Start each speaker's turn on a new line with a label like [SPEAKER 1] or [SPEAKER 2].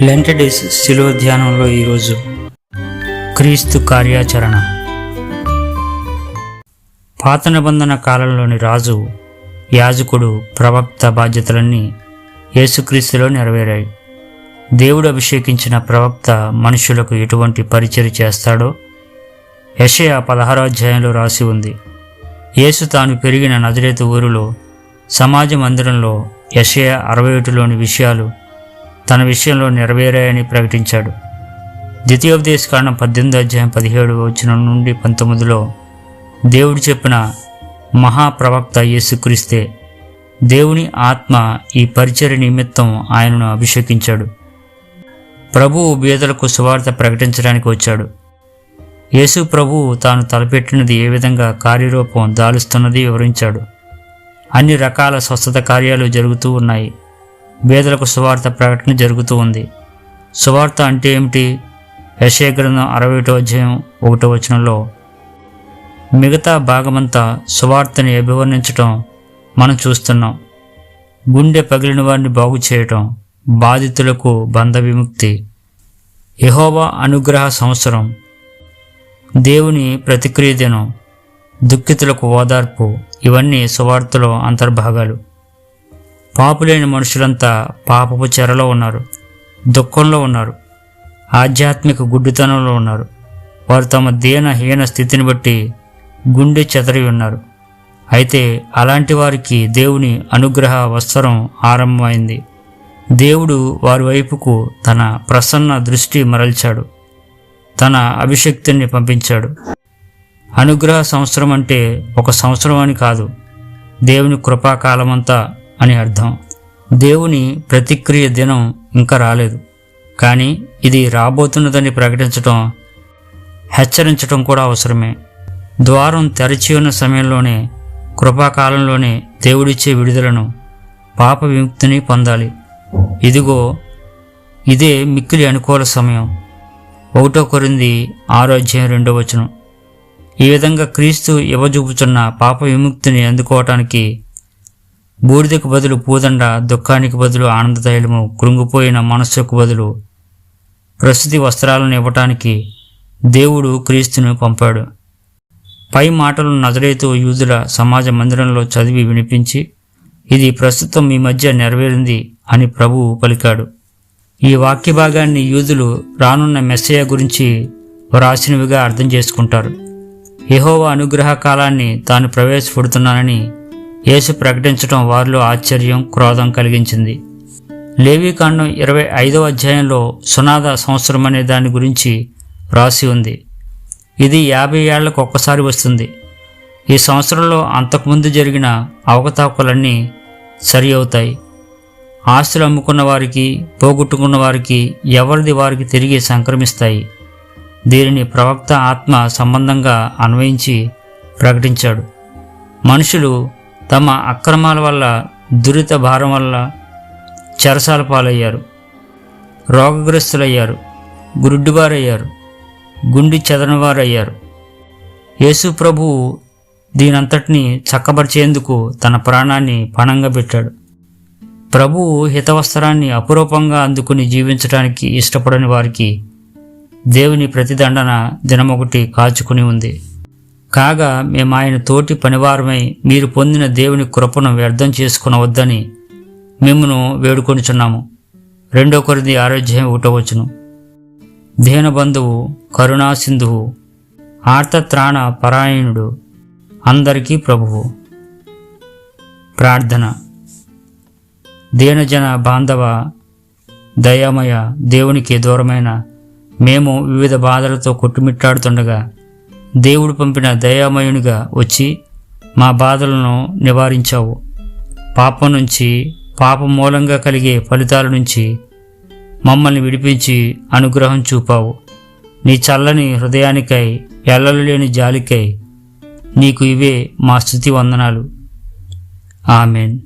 [SPEAKER 1] లెంటడిస్ శిలువ ధ్యానంలో ఈరోజు క్రీస్తు కార్యాచరణ. పాత నిబంధన కాలంలోని రాజు యాజకుడు ప్రవక్త బాధ్యతలన్నీ యేసుక్రీస్తులో నెరవేరాయి. దేవుడు అభిషేకించిన ప్రవక్త మనుషులకు ఎటువంటి పరిచయం చేస్తాడో యషయ పదహారాధ్యాయంలో రాసి ఉంది. యేసు తాను పెరిగిన నజరేతు ఊరిలో సమాజ మందిరంలో యషయ అరవై ఒకటిలోని విషయాలు తన విషయంలో నెరవేరాయని ప్రకటించాడు. ద్వితీయోపదేశకాండం పద్దెనిమిది అధ్యాయం పదిహేడు వచ్చిన నుండి పంతొమ్మిదిలో దేవుడు చెప్పిన మహాప్రవక్త యేసుక్రీస్తే దేవుని ఆత్మ ఈ పరిచర్య నిమిత్తం ఆయనను అభిషేకించాడు. ప్రభువు బీదలకు సువార్త ప్రకటించడానికి వచ్చాడు. యేసు ప్రభువు తాను తలపెట్టినది ఏ విధంగా కార్యరూపం దాలుస్తున్నది వివరించాడు. అన్ని రకాల స్వస్థత కార్యాలు జరుగుతూ ఉన్నాయి. బేదలకు సువార్త ప్రకటన జరుగుతూ ఉంది. సువార్త అంటే ఏమిటి? యశేగ్రంథం అరవై ఒకటో అధ్యాయం ఒకటో వచనంలో మిగతా భాగమంతా సువార్తని అభివర్ణించటం మనం చూస్తున్నాం. గుండె పగిలిన వారిని బాగు చేయటం బాధితులకు బంధ విముక్తి. యహోవా అనుగ్రహ సంవత్సరం. దేవుని ప్రతిక్రియ దినం దుఃఖితులకు ఓదార్పు ఇవన్నీ సువార్తలో అంతర్భాగాలు. పాపులేని మనుషులంతా పాపపు చెరలో ఉన్నారు దుఃఖంలో ఉన్నారు ఆధ్యాత్మిక గుడ్డితనంలో ఉన్నారు. వారు తమ దీన హీన స్థితిని బట్టి గుండె చెదరి ఉన్నారు. అయితే అలాంటి వారికి దేవుని అనుగ్రహ వస్త్రం ఆరంభమైంది. దేవుడు వారి వైపుకు తన ప్రసన్న దృష్టి మరల్చాడు. తన అభిషక్తిని పంపించాడు. అనుగ్రహ సంవత్సరం అంటే ఒక సంవత్సరం అని కాదు దేవుని కృపాకాలమంతా అని అర్థం. దేవుని ప్రతిక్రియ దినం ఇంకా రాలేదు. కానీ ఇది రాబోతున్నదని ప్రకటించటం హెచ్చరించటం కూడా అవసరమే. ద్వారం తెరచి ఉన్న సమయంలోనే కృపాకాలంలోనే దేవుడిచ్చే విడుదలను పాప విముక్తిని పొందాలి. ఇదిగో ఇదే మిక్కిలి అనుకూల సమయం. ఒకటో కొరింది ఆరోగ్యం రెండో వచనం. ఈ విధంగా క్రీస్తు ఇవ్వజూపుచున్న పాప విముక్తిని అందుకోవటానికి బూడిదకు బదులు పూదండ దుఃఖానికి బదులు ఆనందతైలము కృంగిపోయిన మనస్సుకు బదులు ప్రస్తుతి వస్త్రాలను ఇవ్వటానికి దేవుడు క్రీస్తును పంపాడు. పై మాటలు నజరేతు యూదుల సమాజ మందిరంలో చదివి వినిపించి ఇది ప్రస్తుతం మీ మధ్య నెరవేరింది అని ప్రభువు పలికాడు. ఈ వాక్య భాగాన్ని యూదులు రానున్న మెస్సయ గురించి వ్రాసినవిగా అర్థం చేసుకుంటారు. యెహోవా అనుగ్రహ కాలాన్ని తాను ప్రవేశపెడుతున్నానని యేసు ప్రకటించడం వారిలో ఆశ్చర్యం క్రోధం కలిగించింది. లేవీకాండం ఇరవై ఐదవ అధ్యాయంలో సునాద సంవత్సరం అనే దాని గురించి వ్రాసి ఉంది. ఇది యాభై ఏళ్ళకు ఒక్కసారి వస్తుంది. ఈ సంవత్సరంలో అంతకుముందు జరిగిన అవకతవకలన్నీ సరి అవుతాయి. ఆస్తులు అమ్ముకున్న వారికి పోగొట్టుకున్న వారికి ఎవరిది వారికి తిరిగి సంక్రమిస్తాయి. దీనిని ప్రవక్త ఆత్మ సంబంధంగా అన్వయించి ప్రకటించాడు. మనుషులు తమ అక్రమాల వల్ల దురిత భారం వల్ల చెరసాల పాలయ్యారు. రోగగ్రస్తులయ్యారు. గురుడ్డివారయ్యారు. గుండి చెదనవారయ్యారు యేసు ప్రభువు దీనంతటిని చక్కబరిచేందుకు తన ప్రాణాన్ని పణంగా పెట్టాడు. ప్రభువు హితవస్త్రాన్ని అపురూపంగా అందుకుని జీవించడానికి ఇష్టపడని వారికి దేవుని ప్రతిదండన దినమొకటి కాచుకుని ఉంది. కాగా మేము ఆయన తోటి పనివారమై మీరు పొందిన దేవుని కృపను వ్యర్థం చేసుకునవద్దని మిమ్మను వేడుకొనిచున్నాము. రెండో కొరిది ఆరోగ్యం ఒకటవచ్చును దీనబంధువు కరుణాసింధువు ఆర్తత్రాణ పరాయణుడు అందరికీ ప్రభువు. ప్రార్థన. దీనజన బాంధవ దయామయ దేవునికి దూరమైన మేము వివిధ బాధలతో కొట్టుమిట్టాడుతుండగా దేవుడు పంపిన దయామయునిగా వచ్చి మా బాధలను నివారించావు. పాపం నుంచి పాపం మూలంగా కలిగే ఫలితాల నుంచి మమ్మల్ని విడిపించి అనుగ్రహం చూపావు. నీ చల్లని హృదయానికై ఎల్లలు లేని జాలికై నీకు ఇవే మా స్థుతి వందనాలు. ఆమెన్.